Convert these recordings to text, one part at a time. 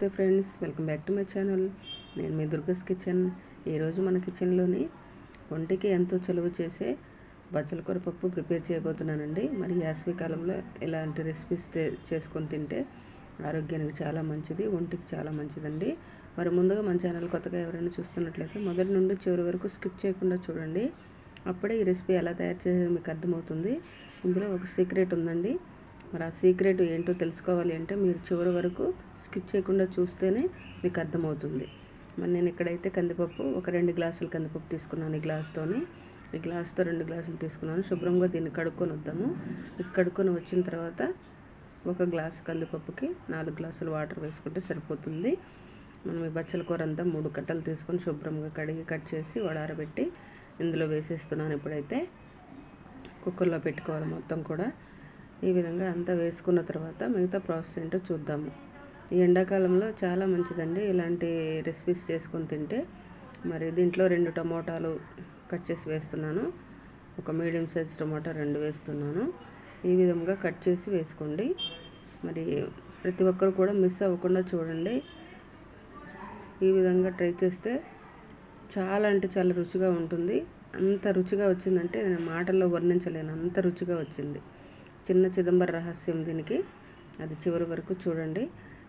నమస్తే friends welcome back to my channel. నేను మీ దుర్గస్ కిచెన్. ఈరోజు మన కిచెన్లోని ఒంటికి ఎంతో చలువ చేసే బచ్చలకూర పప్పు ప్రిపేర్ చేయబోతున్నానండి. మరి యాసవి కాలంలో ఇలాంటి రెసిపీస్ చేసుకొని తింటే ఆరోగ్యానికి చాలా మంచిది ఒంటికి చాలా మంచిదండి. మరి ముందుగా మన ఛానల్ కొత్తగా ఎవరైనా చూస్తున్నట్లయితే మొదటి నుండి చివరి వరకు స్కిప్ చేయకుండా చూడండి. అప్పుడే ఈ రెసిపీ ఎలా తయారు చేసేది మీకు అర్థమవుతుంది. ఇందులో ఒక సీక్రెట్ ఉందండి. మరి ఆ సీక్రెట్ ఏంటో తెలుసుకోవాలి అంటే మీరు చివరి వరకు స్కిప్ చేయకుండా చూస్తేనే మీకు అర్థమవుతుంది. మరి నేను ఇక్కడైతే కందిపప్పు ఒక రెండు గ్లాసులు కందిపప్పు తీసుకున్నాను ఈ గ్లాస్తోని. ఈ గ్లాస్తో రెండు గ్లాసులు తీసుకున్నాను. శుభ్రంగా దీన్ని కడుక్కొని వద్దాము. ఇది కడుక్కొని వచ్చిన తర్వాత ఒక గ్లాసు కందిపప్పుకి నాలుగు గ్లాసులు వాటర్ వేసుకుంటే సరిపోతుంది. మనం ఈ బచ్చల కూర అంతా మూడు కట్టలు తీసుకొని శుభ్రంగా కడిగి కట్ చేసి వడారబెట్టి ఇందులో వేసేస్తున్నాను ఇప్పుడైతే. కుక్కర్లో పెట్టుకోవాలి మొత్తం కూడా. ఈ విధంగా అంతా వేసుకున్న తర్వాత మిగతా ప్రాసెస్ ఏంటో చూద్దాము. ఈ ఎండాకాలంలో చాలా మంచిదండి ఇలాంటి రెసిపీస్ చేసుకొని తింటే. మరి దీంట్లో రెండు టమోటాలు కట్ చేసి వేస్తున్నాను. ఒక మీడియం సైజ్ టమోటా రెండు వేస్తున్నాను. ఈ విధంగా కట్ చేసి వేసుకోండి. మరి ప్రతి ఒక్కరు కూడా మిస్ అవ్వకుండా చూడండి. ఈ విధంగా ట్రై చేస్తే చాలా అంటే చాలా రుచిగా ఉంటుంది. అంత రుచిగా వచ్చిందంటే నేను మాటల్లో వర్ణించలేను. అంత రుచిగా వచ్చింది. చిన్న చిదంబర రహస్యం దీనికి. అది చివరి వరకు చూడండి.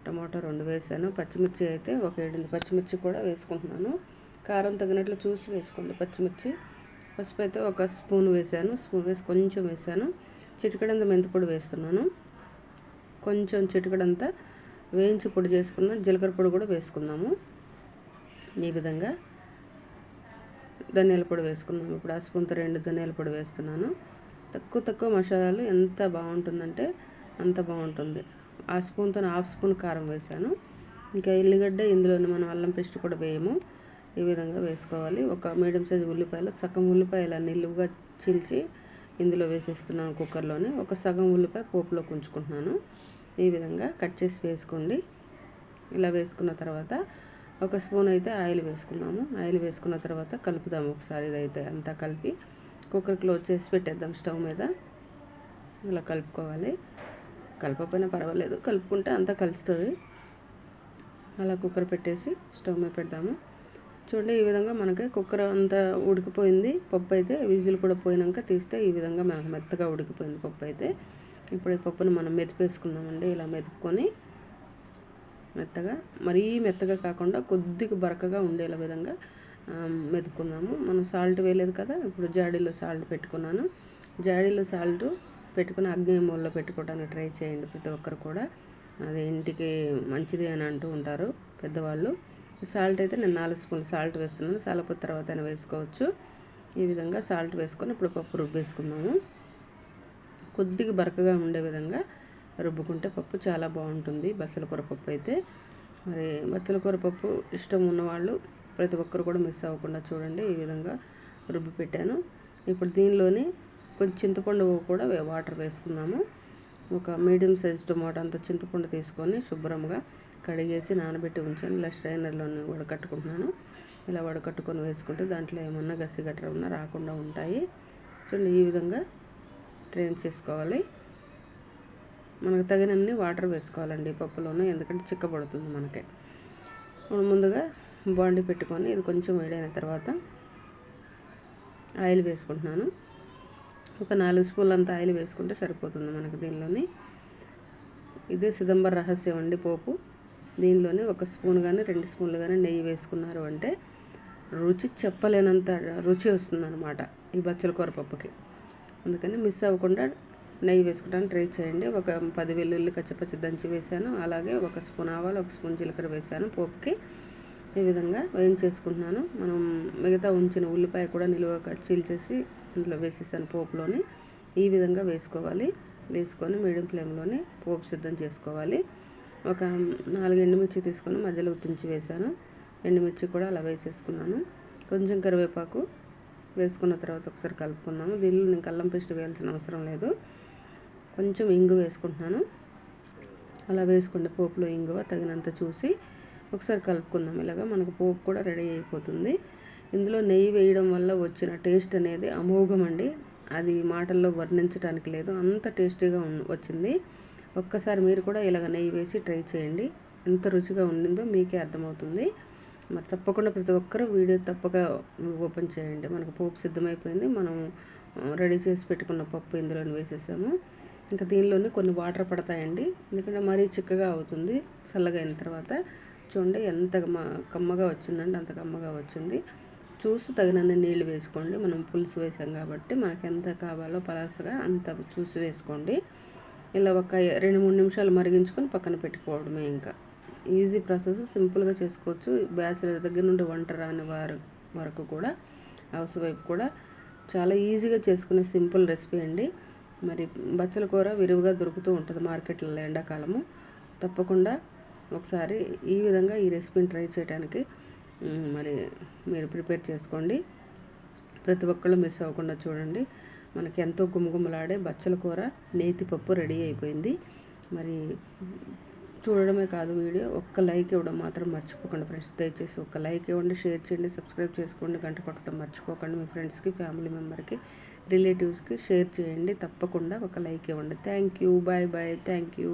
టమాటో రెండు వేసాను. పచ్చిమిర్చి అయితే ఒక ఏడింది పచ్చిమిర్చి కూడా వేసుకుంటున్నాను. కారం తగినట్లు చూసి వేసుకోండి పచ్చిమిర్చి. పసుపు అయితే ఒక స్పూన్ వేసాను. స్పూన్ వేసి కొంచెం వేసాను. చిటికడంత మెంతిపొడి వేస్తున్నాను. కొంచెం చిటికడంతా వేయించి పొడి చేసుకున్న జీలకర్ర పొడి కూడా వేసుకుందాము. ఈ విధంగా ధనియాల పొడి వేసుకున్నాము ఇప్పుడు ఆ స్పూన్తో రెండు ధనియాల పొడి వేస్తున్నాను. తక్కువ తక్కువ మసాలాలు ఎంత బాగుంటుందంటే అంత బాగుంటుంది. ఆ స్పూన్తో హాఫ్ స్పూన్ కారం వేసాను. ఇంకా ఎల్లిగడ్డ ఇందులోనే మనం అల్లం పేస్ట్ కూడా వేయము. ఈ విధంగా వేసుకోవాలి. ఒక మీడియం సైజ్ ఉల్లిపాయలు సగం ఉల్లిపాయలు నిలువుగా చీల్చి ఇందులో వేసేస్తున్నాను కుక్కర్లోనే. ఒక సగం ఉల్లిపాయ పోపులో ఉంచుకుంటున్నాను ఈ విధంగా కట్ చేసి వేసుకోండి. ఇలా వేసుకున్న తర్వాత ఒక స్పూన్ అయితే ఆయిల్ వేసుకున్నాము. ఆయిల్ వేసుకున్న తర్వాత కలుపుదాము ఒకసారి ఇదైతే అంతా కలిపి. కుక్కర్ క్లోజ్ చేసి పెట్టేద్దాం స్టవ్ మీద. ఇలా కలుపుకోవాలి. కలపకపోయినా పర్వాలేదు. కలుపుకుంటే అంతా కలుస్తుంది. అలా కుక్కర్ పెట్టేసి స్టవ్ మీద పెడదాము చూడండి ఈ విధంగా మనకి కుక్కర్ అంతా ఉడికిపోయింది. పప్పు అయితే విజిల్ కూడా పోయినాక తీస్తే ఈ విధంగా మనకు మెత్తగా ఉడికిపోయింది పప్పు అయితే. ఇప్పుడు ఈ పప్పును మనం మెదిపేసుకుందామండి. ఇలా మెదుపుకొని మెత్తగా మరీ మెత్తగా కాకుండా కొద్దిగా బరకగా ఉండేలా విధంగా మెతుకున్నాము మనం సాల్ట్ వేయలేదు కదా ఇప్పుడు జాడీలో సాల్ట్ పెట్టుకున్నాను. జాడీలో సాల్ట్ పెట్టుకుని అగ్నిమూలలో పెట్టుకోవడానికి ట్రై చేయండి ప్రతి ఒక్కరు కూడా. అది ఇంటికి మంచిది అని అంటూ ఉంటారు పెద్దవాళ్ళు. సాల్ట్ అయితే నేను నాలుగు స్పూన్లు సాల్ట్ వేస్తున్నాను. సాలపు తర్వాత అయినా వేసుకోవచ్చు. ఈ విధంగా సాల్ట్ వేసుకొని ఇప్పుడు పప్పు రుబ్బేసుకున్నాము కొద్దిగా బరకగా ఉండే విధంగా రుబ్బుకుంటే పప్పు చాలా బాగుంటుంది. బచ్చల కూర పప్పు అయితే. మరి బచ్చల కూర పప్పు ఇష్టం ఉన్నవాళ్ళు ప్రతి ఒక్కరు కూడా మిస్ అవ్వకుండా చూడండి ఈ విధంగా రుబ్బి పెట్టాను. ఇప్పుడు దీనిలోనే కొంచెం చింతపండు కూడా వాటర్ వేసుకున్నాము ఒక మీడియం సైజ్ టొమాటో అంత చింతపండు తీసుకొని శుభ్రంగా కడిగేసి నానబెట్టి ఉంచాను. ఇలా స్ట్రైనర్లోనే వడకట్టుకుంటున్నాను ఇలా వడకట్టుకొని వేసుకుంటే దాంట్లో ఏమన్నా గసి గట్ర ఉన్నా రాకుండా ఉంటాయి. చూడండి ఈ విధంగా ట్రైన్ చేసుకోవాలి. మనకు తగినన్ని వాటర్ వేసుకోవాలండి పప్పులోనే ఎందుకంటే చిక్కబడుతుంది మనకి. ముందుగా బాండి పెట్టుకొని ఇది కొంచెం వేడైన తర్వాత ఆయిల్ వేసుకుంటున్నాను. ఒక నాలుగు స్పూన్లు అంత ఆయిల్ వేసుకుంటే సరిపోతుంది మనకు దీనిలోని. ఇదే సిదంబర్ రహస్యం అండి పోపు. దీనిలోనే ఒక స్పూన్ కానీ రెండు స్పూన్లు కానీ నెయ్యి వేసుకున్నారు అంటే రుచి చెప్పలేనంత రుచి వస్తుంది అనమాట ఈ బచ్చల కూర పప్పుకి. అందుకని మిస్ అవ్వకుండా నెయ్యి వేసుకోవడానికి ట్రై చేయండి. ఒక పది వెల్లుల్లి కచ్చపచ్చి దంచి వేసాను అలాగే ఒక స్పూన్ ఆవాలు ఒక స్పూన్ జీలకర్ర వేసాను పోపుకి. ఈ విధంగా వేయించేసుకుంటున్నాను. మనం మిగతా ఉంచిన ఉల్లిపాయ కూడా నిలువ చీల్చేసి ఇంట్లో వేసేసాను పోపులోని. ఈ విధంగా వేసుకోవాలి. వేసుకొని మీడియం ఫ్లేమ్లోని పోపు సిద్ధం చేసుకోవాలి. ఒక నాలుగు ఎండుమిర్చి తీసుకొని మధ్యలో తుంచి వేసాను ఎండుమిర్చి కూడా అలా వేసేసుకున్నాను. కొంచెం కరివేపాకు వేసుకున్న తర్వాత ఒకసారి కలుపుకున్నాము దీనిలో నేను కల్లం పేస్ట్ వేయాల్సిన అవసరం లేదు. కొంచెం ఇంగు వేసుకుంటున్నాను. అలా వేసుకుంటే పోపులో ఇంగువ తగినంత చూసి ఒకసారి కలుపుకుందాం ఇలాగా. మనకు పోపు కూడా రెడీ అయిపోతుంది. ఇందులో నెయ్యి వేయడం వల్ల వచ్చిన టేస్ట్ అనేది అమోఘం అండి అది మాటల్లో వర్ణించడానికి లేదు. అంత టేస్టీగా వచ్చింది. ఒక్కసారి మీరు కూడా ఇలాగ నెయ్యి వేసి ట్రై చేయండి. ఎంత రుచిగా ఉండిందో మీకే అర్థమవుతుంది. మరి తప్పకుండా ప్రతి ఒక్కరూ వీడియో తప్పక ఓపెన్ చేయండి. మనకు పోపు సిద్ధమైపోయింది. మనం రెడీ చేసి పెట్టుకున్న పప్పు ఇందులో వేసేసాము. ఇంకా దీనిలోనే కొన్ని వాటర్ పడతాయండి. ఎందుకంటే మరీ చిక్కగా అవుతుంది. చల్లగా అయిన తర్వాత చూడండి ఎంత కమ్మగా వచ్చిందండి అంత కమ్మగా వచ్చింది. చూసి తగినన్ని నీళ్ళు వేసుకోండి. మనం పులుసు వేసాం కాబట్టి మనకి ఎంత కావాలో పలాసగా అంత చూసి వేసుకోండి. ఇలా ఒక రెండు మూడు నిమిషాలు మరిగించుకొని పక్కన పెట్టుకోవడమే ఇంకా. Easy process. సింపుల్గా చేసుకోవచ్చు. బ్యాచిలర్ దగ్గర నుండి వంట రాని వారు వరకు కూడా హౌస్ వైఫ్ కూడా చాలా ఈజీగా చేసుకునే సింపుల్ రెసిపీ అండి. మరి బచ్చల కూర విరివిగా దొరుకుతూ ఉంటుంది మార్కెట్లలో ఎండాకాలము. తప్పకుండా ఒకసారి ఈ విధంగా ఈ రెసిపీని ట్రై చేయడానికి మరి మీరు ప్రిపేర్ చేసుకోండి. ప్రతి ఒక్కళ్ళు మిస్ అవ్వకుండా చూడండి. మనకి ఎంతో గుమగుమలాడే బచ్చల కూర నేతి పప్పు రెడీ అయిపోయింది. మరి చూడడమే కాదు వీడియో ఒక్క లైక్ ఇవ్వడం మాత్రం మర్చిపోకండి ఫ్రెండ్స్. దయచేసి ఒక్క లైక్ ఇవ్వండి షేర్ చేయండి సబ్స్క్రైబ్ చేసుకోండి గంట కొట్టడం మర్చిపోకండి మీ ఫ్రెండ్స్కి ఫ్యామిలీ మెంబర్కి రిలేటివ్స్కి షేర్ చేయండి. తప్పకుండా ఒక లైక్ ఇవ్వండి. Thank you. Bye bye. Thank you.